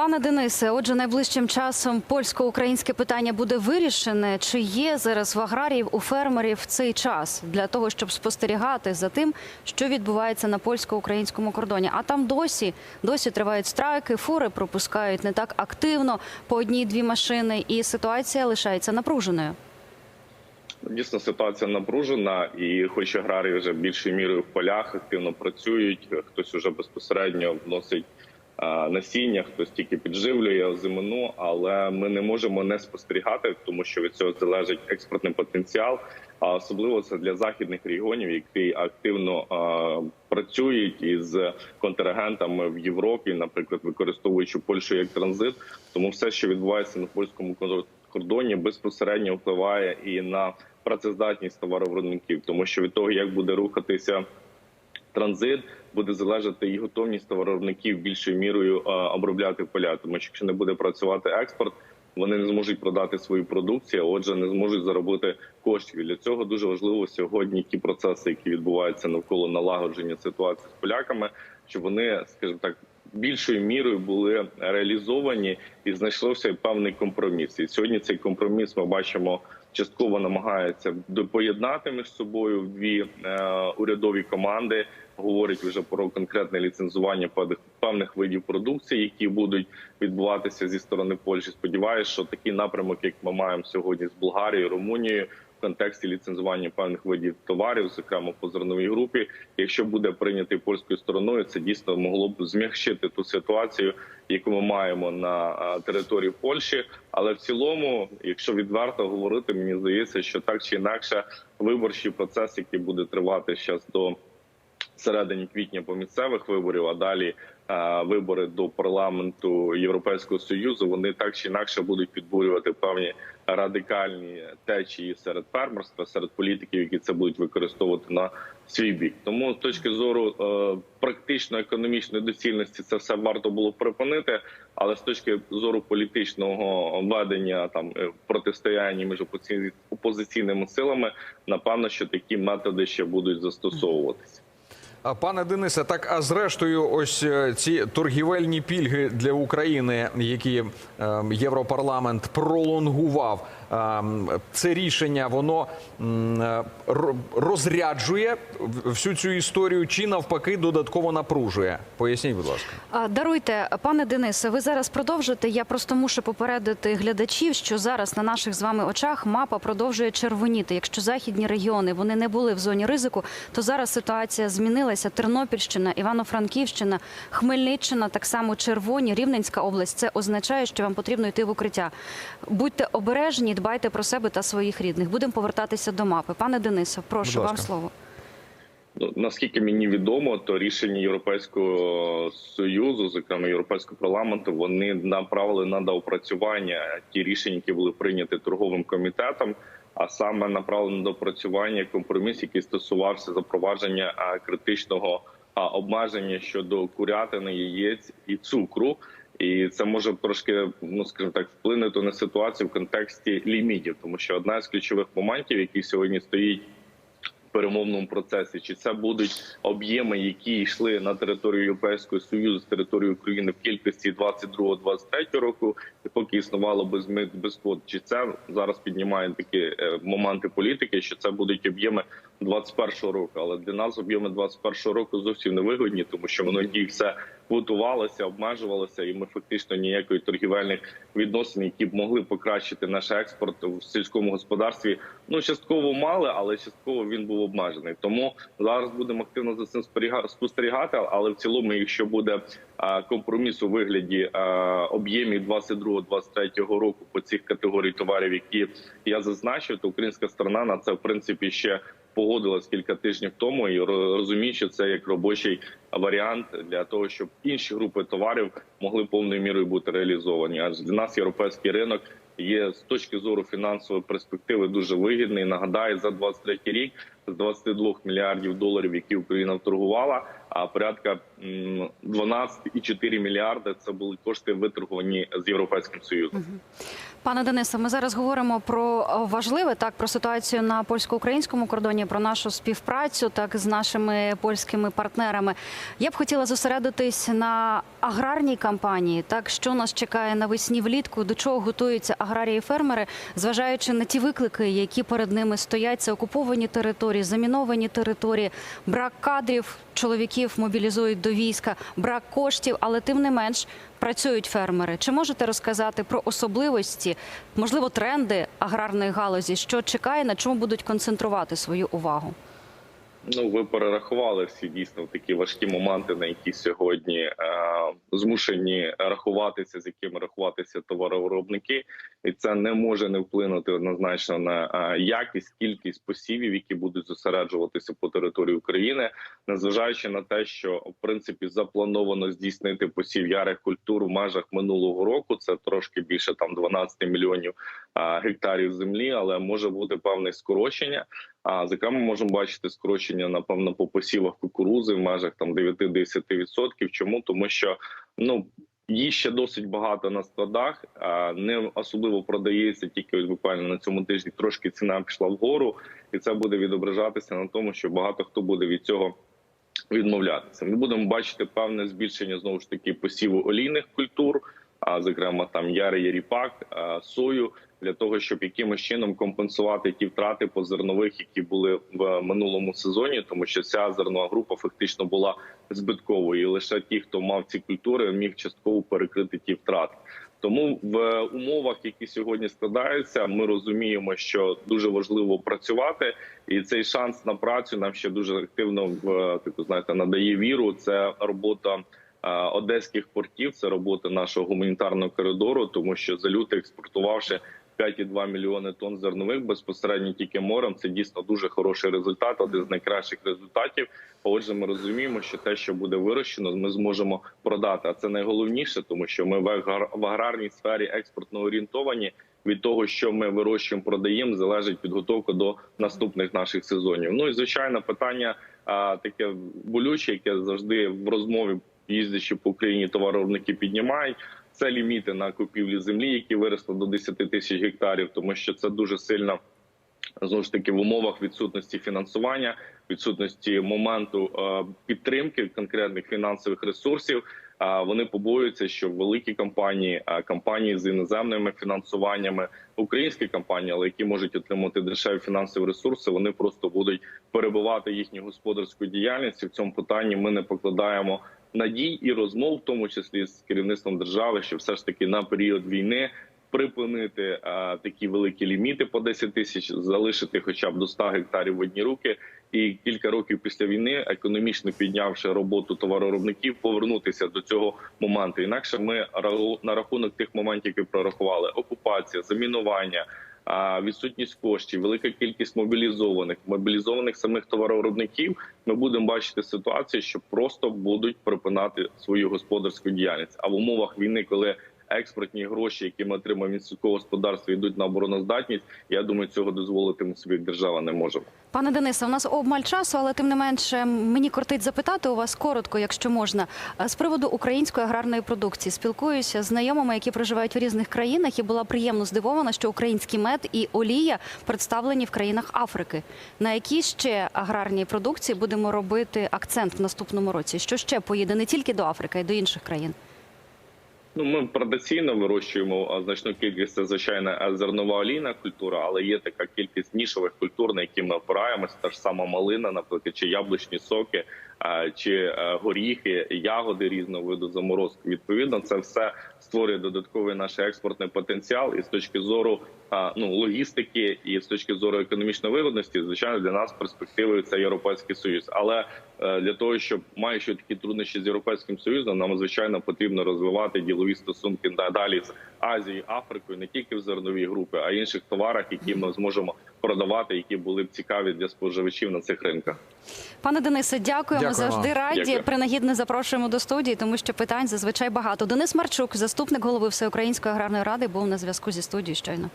Пане Денисе, отже, найближчим часом польсько-українське питання буде вирішене. Чи є зараз в аграріїв у фермерів цей час для того, щоб спостерігати за тим, що відбувається на польсько-українському кордоні? А там досі досі тривають страйки, фури пропускають не так активно по одній-дві машини, і ситуація лишається напруженою. Дійсно, ситуація напружена, і хоч аграрії вже більшою мірою в полях активно працюють, хтось уже безпосередньо вносить насіння, хтось тільки підживлює озимину, але ми не можемо не спостерігати, тому що від цього залежить експортний потенціал. А особливо це для західних регіонів, які активно працюють із контрагентами в Європі, наприклад, використовуючи Польщу як транзит. Тому все, що відбувається на польському кордоні, безпосередньо впливає і на працездатність товаровиробників, тому що від того, як буде рухатися транзит, буде залежати і готовність товаровиробників більшою мірою обробляти поля. Тому що якщо не буде працювати експорт, вони не зможуть продати свою продукцію, а отже, не зможуть заробити коштів. І Для цього дуже важливо сьогодні ті процеси, які відбуваються навколо налагодження ситуації з поляками, щоб вони, скажімо так, більшою мірою були реалізовані і знайшовся певний компроміс. І сьогодні цей компроміс ми бачимо частково намагаються поєднати між собою дві е, урядові команди. Говорять вже про конкретне ліцензування певних видів продукції, які будуть відбуватися зі сторони Польщі. Сподіваюся, що такий напрямок, як ми маємо сьогодні з Болгарією, Румунією, в контексті ліцензування певних видів товарів, зокрема по зерновій групі, якщо буде прийнятий польською стороною, це дійсно могло б змягчити ту ситуацію, яку ми маємо на території Польщі. Але в цілому, якщо відверто говорити, мені здається, що так чи інакше виборчий процес, який буде тривати зараз до середині квітня по місцевих виборів, а далі е, вибори до парламенту Європейського союзу, вони так чи інакше будуть підбурювати певні радикальні течії серед фермерства, серед політиків, які це будуть використовувати на свій бік. Тому з точки зору е, практично економічної доцільності це все варто було припинити. Але з точки зору політичного ведення там е, протистояння між опозиці- опозиційними силами, напевно, що такі методи ще будуть застосовуватися. Пане Денисе, так а зрештою, ось е, ці торгівельні пільги для України, які е, Європарламент пролонгував, це рішення воно е, ро- розряджує всю цю історію чи навпаки додатково напружує? Поясніть, будь ласка. Даруйте, пане Денисе, ви зараз продовжите. Я просто мушу попередити глядачів, що зараз на наших з вами очах мапа продовжує червоніти. Якщо західні регіони вони не були в зоні ризику, то зараз ситуація змінилася. Тернопільщина, Івано-Франківщина, Хмельниччина так само червоні, Рівненська область. Це означає, що вам потрібно йти в укриття. Будьте обережні, дбайте про себе та своїх рідних. Будемо повертатися до мапи. Пане Денисе, прошу вам слово. Ну, наскільки мені відомо, то рішення Європейського союзу, зокрема Європейського парламенту, вони направили на доопрацювання ті рішення, які були прийняті торговим комітетом, а саме направлено на доопрацювання компроміс, який стосувався запровадження критичного обмеження щодо курятини, яєць і цукру. І це може трошки, ну скажімо так, вплинути на ситуацію в контексті лімітів, тому що одна з ключових моментів, який сьогодні стоїть перемовному процесі, чи це будуть об'єми, які йшли на територію Європейського союзу з території України в кількості 22-23 року, і поки існувало без мит без квот, чи це зараз піднімає такі е, моменти політики, що це будуть об'єми 21 року. Але для нас об'єми 21 року зовсім не вигодні, тому що воно ні все квотувалося, обмежувалося, і ми фактично ніякої торгівельних відносин, які б могли покращити наш експорт в сільському господарстві. Ну частково мали, але частково він був обмежений. Тому зараз будемо активно за цим спостерігати. Але в цілому, якщо буде компроміс у вигляді об'ємів 22-23 року по цих категорій товарів, які я зазначив, то українська сторона на це в принципі ще погодилась кілька тижнів тому і ро- розуміє, що це як робочий варіант для того, щоб інші групи товарів могли повною мірою бути реалізовані. Адже для нас європейський ринок є з точки зору фінансової перспективи дуже вигідний. Нагадаю, за 23 рік з 22 мільярдів доларів, які Україна вторгувала, а порядка м, 12,4 мільярди це були кошти виторговані з європейським союзом. Пане Денисе, ми зараз говоримо про е, важливе так про ситуацію на польсько-українському кордоні, про нашу співпрацю так з нашими польськими партнерами. Я б хотіла зосередитись на аграрній кампанії. Так що нас чекає навесні влітку, до чого готуються аграрії і фермери, зважаючи на ті виклики, які перед ними стоять. Це окуповані території, заміновані території, брак кадрів, чоловіків мобілізують до війська, брак коштів, але тим не менш працюють фермери. Чи можете розказати про особливості, можливо, тренди аграрної галузі, що чекає, на чому будуть концентрувати свою увагу? Ну, ви перерахували всі дійсно такі важкі моменти, на які сьогодні е, змушені рахуватися, з якими рахуватися товаровиробники, і це не може не вплинути однозначно на якість, кількість посівів, які будуть зосереджуватися по території України, незважаючи на те, що в принципі заплановано здійснити посів ярих культур в межах минулого року. Це трошки більше там 12 мільйонів гектарів землі, але може бути певне скорочення. А зокрема, можемо бачити скорочення напевно по посівах кукурузи в межах там 9-10%. Чому тому, що ну її ще досить багато на складах, не особливо продається тільки ось буквально на цьому тижні. Трошки ціна пішла вгору, і це буде відображатися на тому, що багато хто буде від цього. Відмовлятися, ми будемо бачити певне збільшення знову ж таки посіву олійних культур, а зокрема там ярий ріпак, сою для того, щоб якимось чином компенсувати ті втрати по зернових, які були в минулому сезоні, тому що ця зернова група фактично була збитковою. І лише ті, хто мав ці культури, міг частково перекрити ті втрати. Тому в умовах, які сьогодні складаються, ми розуміємо, що дуже важливо працювати, і цей шанс на працю нам ще дуже активно в таку знаєте надає віру. Це робота е, одеських портів, це робота нашого гуманітарного коридору, тому що за люте експортувавши 5,2 мільйони тонн зернових безпосередньо тільки морем. Це дійсно дуже хороший результат, один з найкращих результатів. Отже, ми розуміємо, що те, що буде вирощено, ми зможемо продати. А це найголовніше, тому що ми в аграрній сфері експортно орієнтовані. Від того, що ми вирощуємо, продаємо, залежить підготовка до наступних наших сезонів. Ну і звичайно, питання а, таке болюче, яке завжди в розмові їздячи по Україні товаровиробники піднімають. Це ліміти на купівлі землі, які виросли до 10 тисяч гектарів, тому що це дуже сильно знову ж таки в умовах відсутності фінансування, відсутності моменту е, підтримки конкретних фінансових ресурсів. Вони побоюються, що великі компанії, а компанії з іноземними фінансуваннями, українські компанії, але які можуть отримати дешеві фінансові ресурси, вони просто будуть перебувати їхню господарську діяльність. І в цьому питанні ми не покладаємо надій і розмов, в тому числі з керівництвом держави, що все ж таки на період війни припинити а, такі великі ліміти по 10 тисяч, залишити хоча б до 100 гектарів в одні руки, і кілька років після війни, економічно піднявши роботу товаровиробників, повернутися до цього моменту. Інакше ми на рахунок тих моментів, які прорахували: окупація, замінування. Відсутність коштів, велика кількість мобілізованих, мобілізованих самих товаровиробників. Ми будемо бачити ситуацію, що просто будуть припинати свою господарську діяльність. А в умовах війни, коли експортні гроші, які ми отримуємо від сільського господарства, йдуть на обороноздатність. Я думаю, цього дозволити ми собі держава не можемо. Пане Денисе, у нас обмаль часу, але тим не менше мені кортить запитати у вас коротко, якщо можна, з приводу української аграрної продукції. Спілкуюся з знайомими, які проживають в різних країнах, і була приємно здивована, що український мед і олія представлені в країнах Африки. На які ще аграрні продукції будемо робити акцент в наступному році? Що ще поїде не тільки до Африки, а й до інших країн? Ну, ми традиційно вирощуємо значну кількість це звичайно зернова олійна культура, але є така кількість нішових культур, на які ми опираємося. Та ж сама малина, наприклад, чи яблучні соки, чи горіхи, ягоди різного виду заморозки. Відповідно, це все створює додатковий наш експортний потенціал, і з точки зору ну логістики, і з точки зору економічної вигодності, звичайно, для нас перспективою це європейський союз. Але для того, щоб маючи такі труднощі з європейським союзом, нам звичайно потрібно розвивати ділові стосунки надалі з Азією, Африкою, не тільки в зерновій групі, а й інших товарах, які ми зможемо продавати, які були б цікаві для споживачів на цих ринках. Пане Денисе, дякуємо. Дякую Завжди раді. Дякую. Принагідно запрошуємо до студії, тому що питань зазвичай багато. Денис Марчук, заступник голови Всеукраїнської аграрної ради, був на зв'язку зі студією щойно.